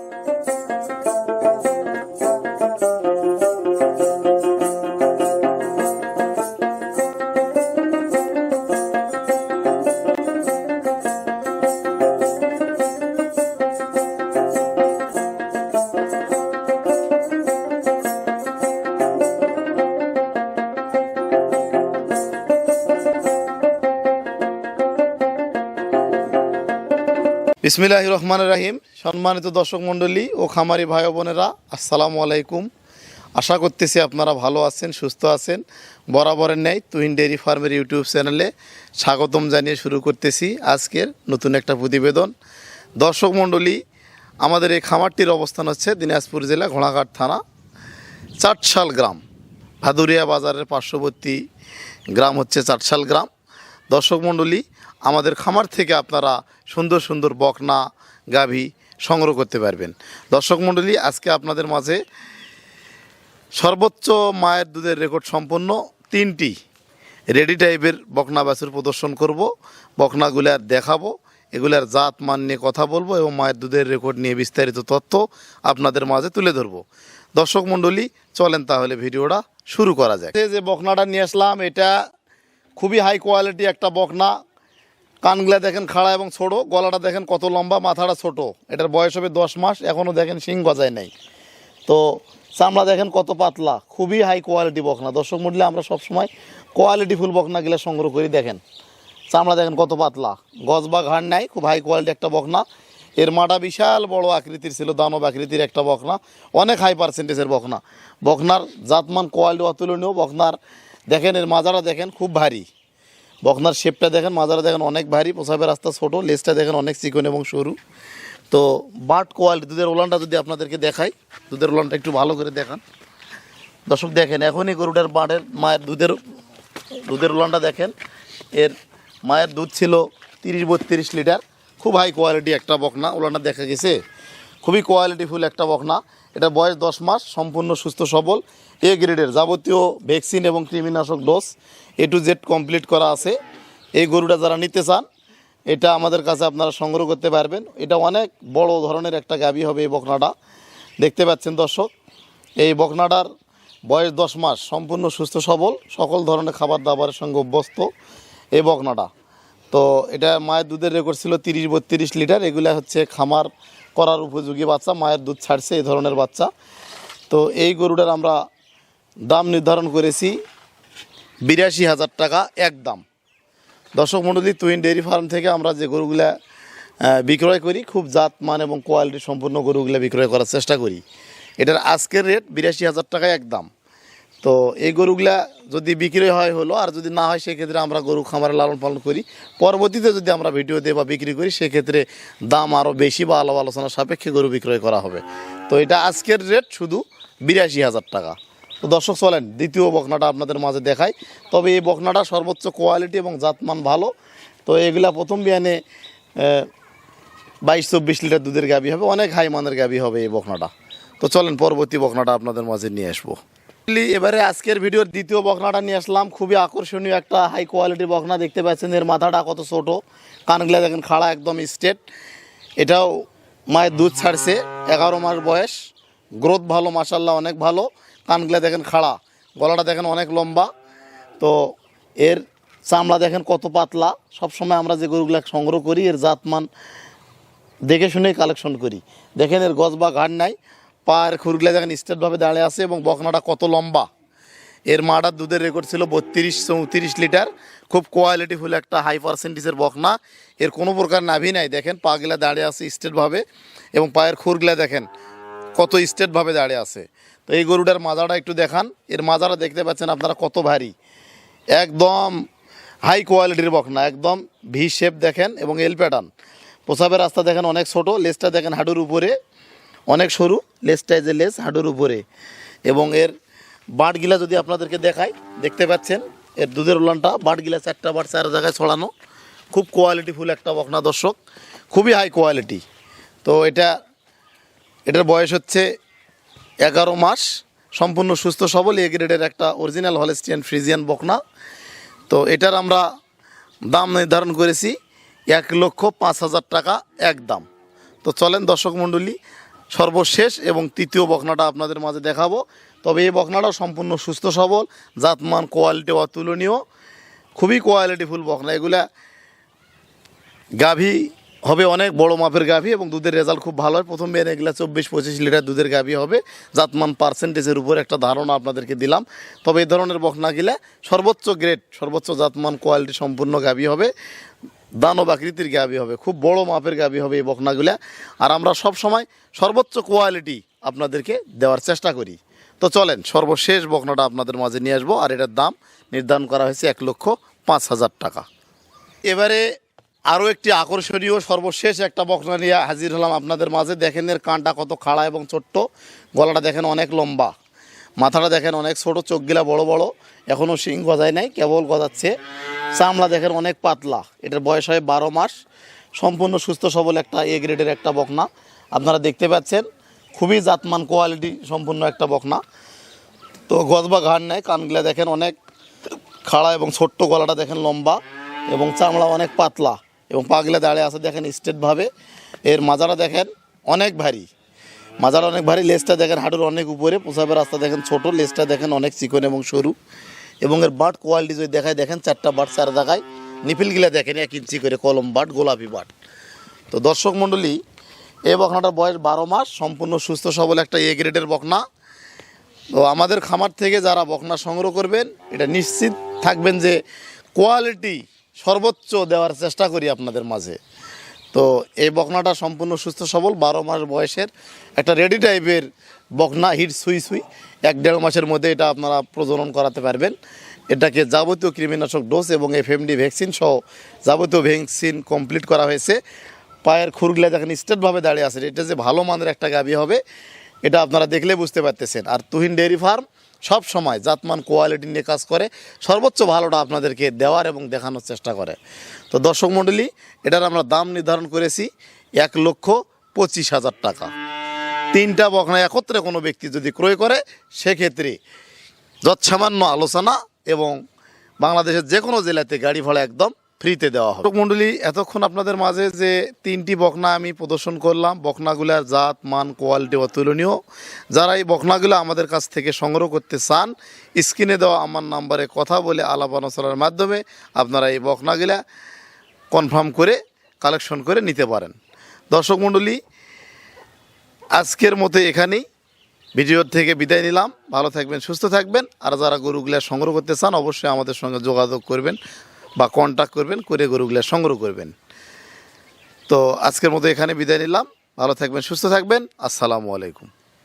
Música বিসমিল্লাহ রহমান রাহিম। সম্মানিত দর্শক মণ্ডলী ও খামারি ভাই বোনেরা, আসসালামু আলাইকুম। আশা করতেছি আপনারা ভালো আছেন, সুস্থ আছেন। বরাবরের ন্যায় তুহিন ডেয়ারি ফার্মের ইউটিউব চ্যানেলে স্বাগতম জানিয়ে শুরু করতেছি আজকের নতুন একটা প্রতিবেদন। দর্শক মণ্ডলী, আমাদের এই খামারটির অবস্থান হচ্ছে দিনাজপুর জেলা ঘোড়াঘাট থানা, চাটশাল গ্রাম। ভাদুরিয়া বাজারের পার্শ্ববর্তী গ্রাম হচ্ছে চাটশাল গ্রাম। দর্শক মণ্ডলী আমাদের খামার থেকে আপনারা সুন্দর সুন্দর বকনা, গাভী সংগ্রহ করতে পারবেন। দর্শক মণ্ডলী, আজকে আপনাদের মাঝে সর্বোচ্চ মায়ের দুধের রেকর্ড সম্পন্ন তিনটি রেডি টাইপের বকনা বাছুর প্রদর্শন করব। বকনাগুলার দেখাবো, এগুলার জাত, মান নিয়ে কথা বলব এবং মায়ের দুধের রেকর্ড নিয়ে বিস্তারিত তথ্য আপনাদের মাঝে তুলে ধরবো। দর্শক মণ্ডলী, চলেন তাহলে ভিডিওটা শুরু করা যায় যে বকনাটা নিয়ে আসলাম, এটা খুবই হাই কোয়ালিটি একটা বকনা। কানগুলা দেখেন খাড়া এবং ছোট, গলাটা দেখেন কত লম্বা, মাথাটা ছোট। এটার বয়স হবে দশ মাস এখনও দেখেন শিং গজায় নাই। তো চামড়া দেখেন কত পাতলা, খুবই হাই কোয়ালিটি বকনা। দর্শক মূল্যে আমরা সবসময় কোয়ালিটি ফুল বকনাগুলো সংগ্রহ করি, দেখেন। চামড়া দেখেন কত পাতলা। গজ বা ঘাড় নাই, খুব হাই কোয়ালিটি একটা বকনা। এর মাটা বিশাল বড় আকৃতির ছিল, দানব আকৃতির একটা বকনা। অনেক হাই পার্সেন্টেজের বকনা। বকনার জাতমান কোয়ালিটি অতুলনীয়, বকনার দেখেন এর মাজারা দেখেন খুব ভারী। বকনার শেপটা দেখেন, মাজারা দেখেন অনেক ভারী, প্রসাবের রাস্তা ছোট লেজটা দেখেন অনেক চিকন এবং সরু। তো বাট কোয়ালিটি, দুধের ওলানটা যদি আপনাদেরকে দেখাই, দুধের ওলানটা একটু ভালো করে দেখান। দর্শক, দেখেন, এখনই গরুটার বাঁটের মায়ের দুধের দুধের ওলানটা দেখেন। এর মায়ের দুধ ছিল তিরিশ বত্রিশ লিটার। খুব হাই কোয়ালিটি একটা বকনা ওলানটা দেখা গেছে। খুবই কোয়ালিটিফুল একটা বকনা। এটা বয়স দশ মাস, সম্পূর্ণ সুস্থ, সবল এ গ্রেডের যাবতীয় ভ্যাকসিন এবং কৃমিনাশক dose A to Z complete করা আছে। এই গরুটা যারা নিতে চান, এটা আমাদের কাছে আপনারা সংগ্রহ করতে পারবেন। এটা অনেক বড় ধরনের একটা গাবি হবে এই বকনাটা। দেখতে পাচ্ছেন দর্শক, এই বকনাটার বয়স দশ মাস, সম্পূর্ণ সুস্থ, সবল, সকল ধরনের খাবার দাবারের সঙ্গে অভ্যস্ত এই বকনাটা। তো এটা মায়ের দুধের রেকর্ড ছিল তিরিশ, বত্রিশ লিটার। এগুলা হচ্ছে খামার করার উপযোগী বাচ্চা, মায়ের দুধ ছাড়ছে, এই ধরনের বাচ্চা। তো এই গরুটার আমরা দাম নির্ধারণ করেছি বিরাশি হাজার টাকা এক দাম। দর্শক মণ্ডলী তুইন ডেয়ারি ফার্ম থেকে আমরা যে গরুগুলা বিক্রয় করি, খুব জাত মান এবং কোয়ালিটি সম্পূর্ণ গরুগুলো বিক্রয় করার চেষ্টা করি। এটার আজকের রেট বিরাশি হাজার টাকা একদম তো এই গরুগুলা যদি বিক্রি হয় হলো, আর যদি না হয়, সেক্ষেত্রে আমরা গরু খামারে লালন পালন করি। পরবর্তীতে যদি আমরা ভিডিও দিয়ে বা বিক্রি করি, সেক্ষেত্রে দাম আরও বেশি বা আলো আলোচনার সাপেক্ষে গরু বিক্রয় করা হবে। তো এটা আজকের রেট শুধু বিরাশি হাজার টাকা। তো দর্শক চলেন, দ্বিতীয় বকনাটা আপনাদের মাঝে দেখাই। তবে এই বকনাটা সর্বোচ্চ কোয়ালিটি এবং জাতমান ভালো। তো এগুলা প্রথম বিয়ানে বাইশ চব্বিশ লিটার দুধের গাবি হবে, অনেক হাই মানের গাবি হবে এই বকনাটা। তো চলেন, পরবর্তী বকনাটা আপনাদের মাঝে নিয়ে আসব। এবারে আজকের ভিডিওর দ্বিতীয় বকনাটা নিয়ে আসলাম। খুবই আকর্ষণীয় একটা হাই কোয়ালিটির বকনা দেখতে পাচ্ছেন। এর মাথাটা কত ছোট, কানগুলা দেখেন খাড়া একদম স্টেট এটাও মায়ের দুধ ছাড়ছে, এগারো মাস বয়স। গ্রোথ ভালো মাসাল্লাহ অনেক ভালো। কানগুলা দেখেন খাড়া, গলাটা দেখেন অনেক লম্বা। তো এর চামড়া দেখেন কত পাতলা। সব সময় আমরা যে গরুগুলা সংগ্রহ করি, এর জাতমান দেখে শুনেই কালেকশন করি। দেখেন এর গজ বা ঘাট নাই। পায়ের খুরগুলা দেখেন স্টেটভাবে দাঁড়িয়ে আছে এবং বকনাটা কত লম্বা। এর মাটার দুধের রেকর্ড ছিল বত্রিশ, চৌত্রিশ লিটার। খুব কোয়ালিটিফুল একটা হাই পার্সেন্টেজের বকনা। এর কোনো প্রকার নাভি নাই। দেখেন পাগুলা দাঁড়িয়ে আছে স্টেটভাবে এবং পায়ের খুরগুলা দেখেন কত স্টেটভাবে দাঁড়িয়ে আছে। তো এই গরুটার মাজাটা একটু দেখান। এর মাজারা দেখতে পাচ্ছেন আপনারা কত ভারী। একদম হাই কোয়ালিটির বকনা, একদম ভি শেপ দেখেন এবং এল প্যাটার্ন প্রসাবের রাস্তা দেখেন অনেক ছোট, লেজটা দেখেন হাঁটুর উপরে। অনেক সরু লেজটাই যে লেস হাঁটুর উপরে। এবং এর বাঁটগিলা যদি আপনাদেরকে দেখাই, দেখতে পাচ্ছেন, এর দুধের উলানটা, বাঁটগিলা চারটা বাট চার জায়গায় ছড়ানো। খুব কোয়ালিটিফুল একটা বকনা, দর্শক। খুবই হাই কোয়ালিটি তো এটা, এটার বয়স হচ্ছে এগারো মাস। সম্পূর্ণ সুস্থ, সবল এ গ্রেডের একটা অরিজিনাল হলেস্টিয়ান ফ্রিজিয়ান বকনা। তো এটার আমরা দাম নির্ধারণ করেছি এক লক্ষ পাঁচ হাজার টাকা এক দাম তো চলেন দর্শক মণ্ডলী সর্বশেষ এবং তৃতীয় বকনাটা আপনাদের মাঝে দেখাবো। তবে এই বকনাটাও সম্পূর্ণ সুস্থ সবল, জাতমান, কোয়ালিটি অতুলনীয়, খুবই কোয়ালিটিফুল বকনা এগুলা গাভী হবে অনেক বড় মাপের গাভী এবং দুধের রেজাল্ট খুব ভালো হয়। প্রথম বের এগুলা চব্বিশ, পঁচিশ লিটার দুধের গাভী হবে। জাতমান পার্সেন্টেজের উপর একটা ধারণা আপনাদেরকে দিলাম। তবে এই ধরনের বকনা গিলা সর্বোচ্চ গ্রেড সর্বোচ্চ জাতমান, কোয়ালিটি সম্পূর্ণ গাভী হবে। দানব আকৃতির গাভী হবে, খুব বড় মাপের গাভী হবে এই বকনাগুলা। আর আমরা সব সময় সর্বোচ্চ কোয়ালিটি আপনাদেরকে দেওয়ার চেষ্টা করি। তো চলেন, সর্বশেষ বকনাটা আপনাদের মাঝে নিয়ে আসব, আর এটার দাম নির্ধারণ করা হয়েছে এক লক্ষ পাঁচ হাজার টাকা। এবারে আরও একটি আকর্ষণীয় সর্বশেষ একটা বকনা নিয়ে হাজির হলাম আপনাদের মাঝে। দেখেন এর কানটা কত খাড়া এবং ছোট্ট, গলাটা দেখেন অনেক লম্বা। মাথাটা দেখেন অনেক ছোট, চোখগুলা বড় বড় এখনও শিং গজায় নাই, কেবল গজাচ্ছে। চামড়া দেখেন অনেক পাতলা, এটার বয়স হয় বারো মাস। সম্পূর্ণ সুস্থ সবল একটা এ গ্রেডের একটা বকনা। আপনারা দেখতে পাচ্ছেন, খুবই জাতমান কোয়ালিটি সম্পূর্ণ একটা বকনা। তো গজ বা ঘাড় নেয় কানগুলা দেখেন অনেক খাড়া এবং ছোট্ট গলাটা দেখেন লম্বা এবং চামড়া অনেক পাতলা এবং পাগলা দাঁড়িয়ে আছে দেখেন স্টেটভাবে এর মাজারা দেখেন অনেক ভারী। মাজার অনেক ভারী, লেজটা দেখেন হাঁটুর অনেক উপরে পোশাবের রাস্তা দেখেন ছোট, লেজটা দেখেন অনেক চিকন এবং সরু। এবং এর বাট কোয়ালিটি যদি দেখায়, দেখেন চারটা বাট চার দেখায় নিপিলগুলা দেখেন এক ইঞ্চি করে কলম বাট গোলাপি বাট তো দর্শক মণ্ডলী, এই বকনাটার বয়স বারো মাস, সম্পূর্ণ সুস্থ সবল একটা এ গ্রেডের বকনা তো আমাদের খামার থেকে যারা বকনা সংগ্রহ করবেন, এটা নিশ্চিত থাকবেন যে কোয়ালিটি সর্বোচ্চ দেওয়ার চেষ্টা করি আপনাদের মাঝে। তো এই বকনাটা সম্পূর্ণ সুস্থ সবল, বারো মাস বয়সের একটা রেডি টাইপের বকনা, হিট সুই সুই। এক দেড় মাসের মধ্যে এটা আপনারা প্রজনন করাতে পারবেন। এটাকে যাবতীয় কৃমিনাশক ডোজ এবং এফএমডি ভ্যাকসিন সহ যাবতীয় ভ্যাকসিন কমপ্লিট করা হয়েছে। পায়ের খুরগুলা দেখেন স্টেটভাবে দাঁড়িয়ে আছে। এটা যে ভালো মানের একটা গাভী হবে, এটা আপনারা দেখলে বুঝতে পারতেছেন। আর তুহিন ডেয়ারি ফার্ম সব সময় জাতমান, কোয়ালিটি নিয়ে কাজ করে, সর্বোচ্চ ভালোটা আপনাদেরকে দেওয়ার এবং দেখানোর চেষ্টা করে। তো দর্শক মণ্ডলী, এটার আমরা দাম নির্ধারণ করেছি এক লক্ষ পঁচিশ হাজার টাকা। তিনটা বকনা একত্রে কোনো ব্যক্তি যদি ক্রয় করে, সেক্ষেত্রে যৎসামান্য আলোচনা এবং বাংলাদেশের যে কোনো জেলাতে গাড়ি ভাড়া একদম ফ্রিতে দেওয়া হবে। মণ্ডলী এতক্ষণ আপনাদের মাঝে যে তিনটি বকনা আমি প্রদর্শন করলাম, বকনাগুলার জাত, মান, কোয়ালিটি অতুলনীয়। যারা এই বকনাগুলো আমাদের কাছ থেকে সংগ্রহ করতে চান, স্ক্রিনে দেওয়া আমার নাম্বারে কথা বলে আলাপ আলোচনার মাধ্যমে আপনারা এই বকনাগুলা কনফার্ম করে, কালেকশন করে নিতে পারেন। দর্শক মণ্ডলী আজকের মতো এখানেই ভিডিওর থেকে বিদায় নিলাম। ভালো থাকবেন, সুস্থ থাকবেন। আর যারা গরুগুলা সংগ্রহ করতে চান, অবশ্যই আমাদের সঙ্গে যোগাযোগ করবেন। বা কন্ট্যাক্ট করবেন, করে গরুগুলো সংগ্রহ করবেন। তো আজকের মতো এখানে বিদায় নিলাম। ভালো থাকবেন, সুস্থ থাকবেন। আসসালামু আলাইকুম।